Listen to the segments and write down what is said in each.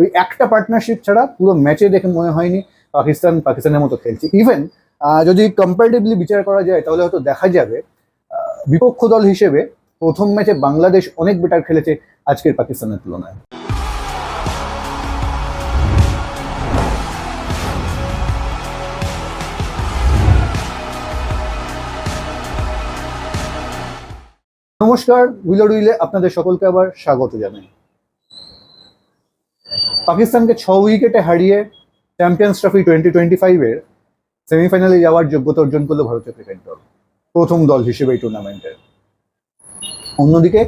ওই একটা পার্টনারশিপ ছাড়া পুরো ম্যাচে দেখে মনে হয়নি পাকিস্তান, পাকিস্তানের মতো খেলছে। ইভেন যদি কম্পারেটিভলি বিচার করা যায়, তাহলে হয়তো দেখা যাবে বিপক্ষ দল হিসেবে প্রথম ম্যাচে বাংলাদেশ অনেক বেটার খেলেছে আজকের পাকিস্তানের তুলনায়। নমস্কার উইলার উইলে আপনাদের সকলকে আবার স্বাগত জানাই। পাকিস্তানকে ছ উইকেটে হারিয়ে চ্যাম্পিয়ন্স ট্রফি টোয়েন্টি টোয়েন্টি ফাইভের সেমিফাইনালে যাওয়ার যোগ্যতা অর্জন করল ভারতীয় ক্রিকেট দল, প্রথম দল হিসেবে এই টুর্নামেন্টের অন্যদিকে,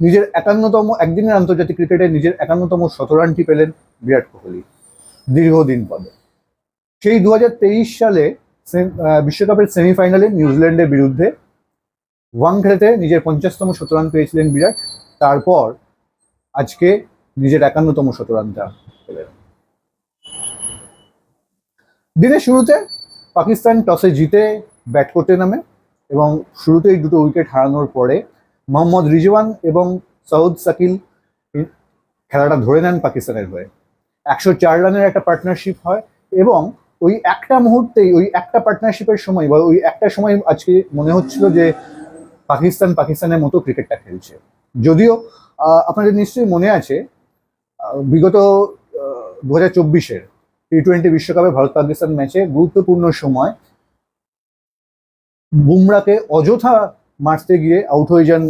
নিজের একান্নতম, একদিনের আন্তর্জাতিক ক্রিকেটে নিজের একান্নতম শতরানটি পেলেন বিরাট কোহলি, দীর্ঘদিন পরে সেই দু হাজার তেইশ সালে বিশ্বকাপের সেমিফাইনালে নিউজিল্যান্ডের বিরুদ্ধে ওয়াংখেড়েতে নিজের পঞ্চাশতম শতরান পেয়েছিলেন বিরাট। তারপর আজকে নিজের একান্নতম শতরানটা পেলেন। দিনের শুরুতে পাকিস্তান টসে জিতে ব্যাট করতে নামে এবং শুরুতেই দুটো উইকেট হারানোর পরে মোহাম্মদ রিজওয়ান এবং সৌদ সাকিল খেলাটা ধরে নেন পাকিস্তানের হয়ে। একশো চার রানের একটা পার্টনারশিপ হয় এবং ওই একটা মুহূর্তেই, ওই একটা পার্টনারশিপের সময় বা ওই একটা সময় আজকে মনে হচ্ছিল যে পাকিস্তান পাকিস্তানের মতো ক্রিকেটটা খেলছে। যদিও আপনাদের নিশ্চয়ই মনে আছে বিগত দু হাজার চব্বিশের টি টোয়েন্টি বিশ্বকাপে ভারত পাকিস্তান ম্যাচে গুরুত্বপূর্ণ সময় বুমরাকে অযথা মারতে গিয়ে আউট হয়ে যান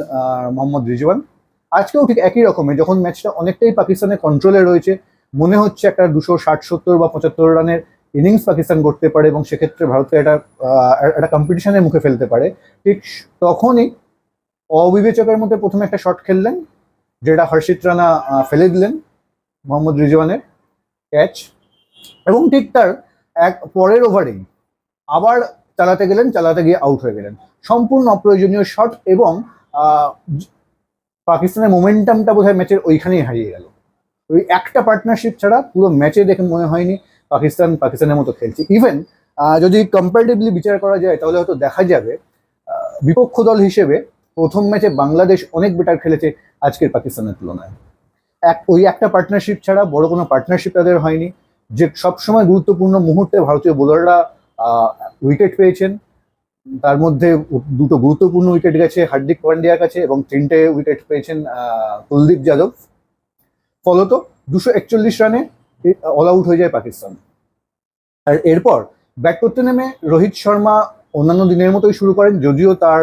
মোহাম্মদ রিজওয়ান। আজকেও ঠিক একই রকমের যখন ম্যাচটা অনেকটাই পাকিস্তানের কন্ট্রোলে রয়েছে, মনে হচ্ছে একটা দুশো ষাট, সত্তর বা পঁচাত্তর রানের ইনিংস পাকিস্তান করতে পারে এবং সেক্ষেত্রে ভারতকে একটা একটা কম্পিটিশনের মুখে ফেলতে পারে। ঠিক তখনই অবিবেচকের মধ্যে প্রথমে একটা শট খেললেন, যেটা হর্ষিত রানা ফেলে দিলেন। মোহাম্মদ রিজওয়ানের ক্যাচ এবং ঠিক তার এক পরের ওভারেই আবার চালাতে গেলেন, চালাতে গিয়ে আউট হয়ে গেলেন। সম্পূর্ণ অপ্রয়োজনীয় শট এবং পাকিস্তানের মোমেন্টামটা বোধহয় ম্যাচের ওইখানেই হারিয়ে গেল। ওই একটা পার্টনারশিপ ছাড়া পুরো ম্যাচে দেখে মনে হয়নি পাকিস্তান, পাকিস্তানের মতো খেলছে। ইভেন যদি কম্পারেটিভলি বিচার করা যায়, তাহলে হয়তো দেখা যাবে বিপক্ষ দল হিসেবে প্রথম ম্যাচে বাংলাদেশ অনেক বেটার খেলেছে আজকের পাকিস্তানের তুলনায়। এক, ওই একটা পার্টনারশিপ ছাড়া বড় কোনো পার্টনারশিপ তাদের হয়নি। যে সবসময় গুরুত্বপূর্ণ মুহূর্তে ভারতীয় বোলাররা উইকেট পেয়েছেন। তার মধ্যে দুটো গুরুত্বপূর্ণ উইকেট গেছে, হার্দিক পান্ডিয়ার কাছে এবং তিনটে উইকেট পেয়েছেন কুলদীপ যাদব। ফলত দুশো একচল্লিশ রানে অল আউট হয়ে যায় পাকিস্তান। আর এরপর ব্যাট করতে নেমে রোহিত শর্মা অন্যান্য দিনের মতোই শুরু করেন, যদিও তার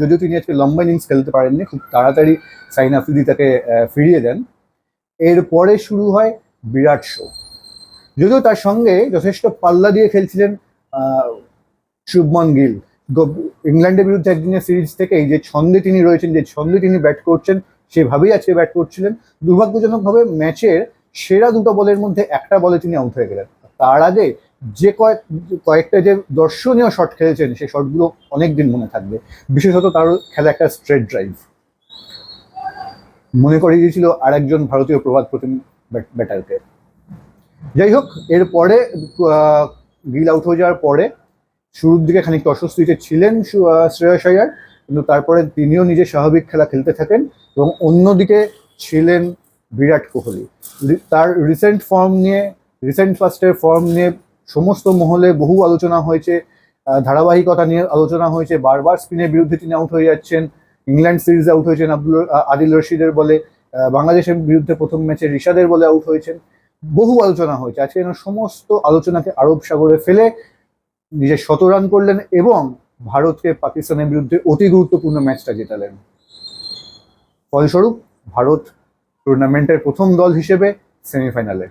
যদিও তিনি আজকে লম্বা ইনিংস খেলতে পারেননি, খুব তাড়াতাড়ি সাইন আফ্রিদি তাকে ফিরিয়ে দেন। এরপরে শুরু হয় বিরাট শো যদিও তার সঙ্গে যথেষ্ট পাল্লা দিয়ে খেলছিলেন শুভমন গিল। ইংল্যান্ডের বিরুদ্ধে একদিনের সিরিজ থেকে এই যে ছন্দে তিনি রয়েছেন, যে ছন্দে তিনি ব্যাট করছেন, সেভাবেই আজকে ব্যাট করছিলেন। দুর্ভাগ্যজনকভাবে ম্যাচের সেরা দুটো বলের মধ্যে একটা বলে তিনি আউট হয়ে গেলেন। তার আগে যে কয়েক, কয়েকটা যে দর্শনীয় শট খেলেছেন সেই শটগুলো অনেক দিন মনে থাকবে। বিশেষত তার খেলা একটা স্ট্রেট ড্রাইভ মনে করিয়ে দিয়েছিল আর একজন ভারতীয় প্রভাত প্রতিম ব্যাট- ব্যাটারকে। যাই হোক, এরপরে গিল আউট হয়ে যাওয়ার পরে শুরুর দিকে খানিকটা অস্বস্তিতে ছিলেন শ্রেয়স আয়ার, কিন্তু তারপরে তিনিও নিজের স্বাভাবিক খেলা খেলতে থাকেন এবং অন্যদিকে ছিলেন বিরাট কোহলি। তার রিসেন্ট ফর্ম নিয়ে রিসেন্ট ফার্স্টের ফর্ম নিয়ে সমস্ত মহলে বহু আলোচনা হয়েছে ধারাবাহিকতা নিয়ে আলোচনা হয়েছে, বারবার স্পিনের বিরুদ্ধে তিনি আউট হয়ে যাচ্ছেন। ইংল্যান্ড সিরিজে আউট হয়েছেন আব্দুল আদিল রশিদের বলে বাংলাদেশের বিরুদ্ধে প্রথম ম্যাচে রিশাদের বলে আউট হয়েছেন। বহু আলোচনা হয়েছে। আজকে যেন সমস্ত আলোচনাকে আরব সাগরে ফেলে নিজের শত রান করলেন এবং ভারতকে পাকিস্তানের বিরুদ্ধে অতি গুরুত্বপূর্ণ ম্যাচটা জেতালেন। ফলস্বরূপ, ভারত টুর্নামেন্টের প্রথম দল হিসেবে সেমিফাইনালে।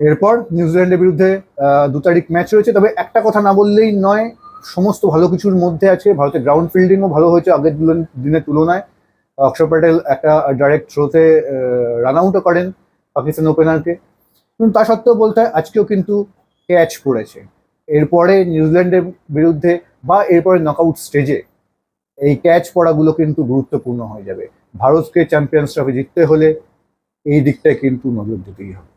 এরপর নিউজিল্যান্ডের বিরুদ্ধে দু তারিখ ম্যাচ রয়েছে। তবে একটা কথা না বললেই নয় সমস্ত ভালো কিছুর মধ্যে আছে। ভারতের গ্রাউন্ড ফিল্ডিংও ভালো হয়েছে আগের দিনের তুলনায়। অক্ষর প্যাটেল একটা ডাইরেক্ট থ্রোতে রান আউটও করেন পাকিস্তান ওপেনারকে কিন্তু তা সত্ত্বেও বলতে হয়, আজকেও কিন্তু ক্যাচ পড়েছে। এরপরে নিউজিল্যান্ডের বিরুদ্ধে বা এরপরে নকআউট স্টেজে এই ক্যাচ পড়াগুলো কিন্তু গুরুত্বপূর্ণ হয়ে যাবে। ভারতকে চ্যাম্পিয়ন্স ট্রফি জিততে হলে এই দিকটায় কিন্তু নজর দিতেই হবে।